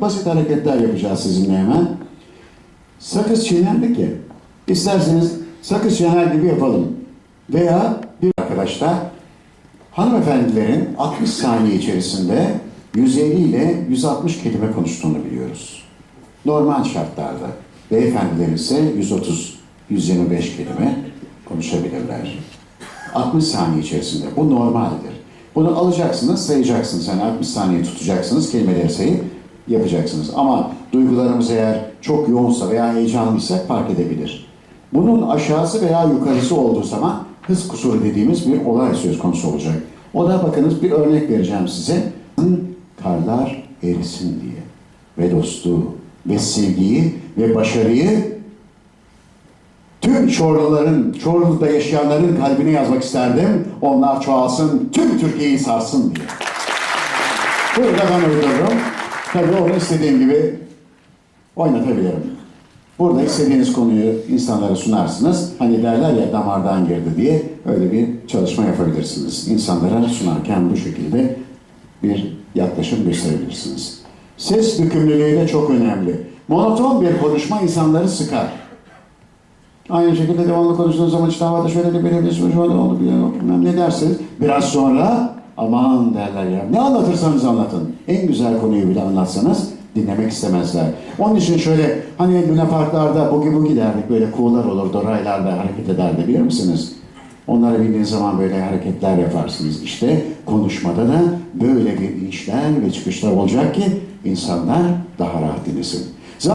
basit hareketler yapacağız sizinle hemen. Sakız çiğnendi ki. İsterseniz sakız çiğner gibi yapalım. Veya bir arkadaşlar hanımefendilerin 60 saniye içerisinde 150 ile 160 kelime konuştuğunu biliyoruz. Normal şartlarda. Beyefendilerin ise 130-125 kelime konuşabilirler. 60 saniye içerisinde. Bu normaldir. Bunu alacaksınız, sayacaksınız. Yani 60 saniye tutacaksınız, kelimeleri sayıp yapacaksınız. Ama duygularımız eğer çok yoğunsa veya heyecanlıysak fark edebilir. Bunun aşağısı veya yukarısı olduğu zaman hız kusuru dediğimiz bir olay söz konusu olacak. O da bakınız bir örnek vereceğim size. Karlar erisin diye ve dostluğu ve sevgiyi ve başarıyı tüm Çorluların, Çorlu'da yaşayanların kalbine yazmak isterdim. Onlar çoğalsın, tüm Türkiye'yi sarsın diye. Burada ben uydururum. Tabii onu istediğim gibi oynatabilirim. Burada istediğiniz konuyu insanlara sunarsınız. Hani derler ya damardan girdi diye öyle bir çalışma yapabilirsiniz. İnsanlara sunarken bu şekilde bir yaklaşım gösterebilirsiniz. Ses dökümlülüğü de çok önemli. Monoton bir konuşma insanları sıkar. Aynı şekilde devamlı konuştuğunuz zaman işte havada şöyle de böyle bir şöyle oldu bilmem ne dersiniz. Biraz sonra aman derler ya. Ne anlatırsanız anlatın. En güzel konuyu bile anlatsanız dinlemek istemezler. Onun için şöyle hani Luna Parklarda bugi bugi derdik böyle kuğular olurdu raylarda hareket ederdi bilir misiniz? Onları bildiğiniz zaman böyle hareketler yaparsınız. İşte konuşmada da böyle bir inişler ve çıkışlar olacak ki insanlar daha rahat dinlesin.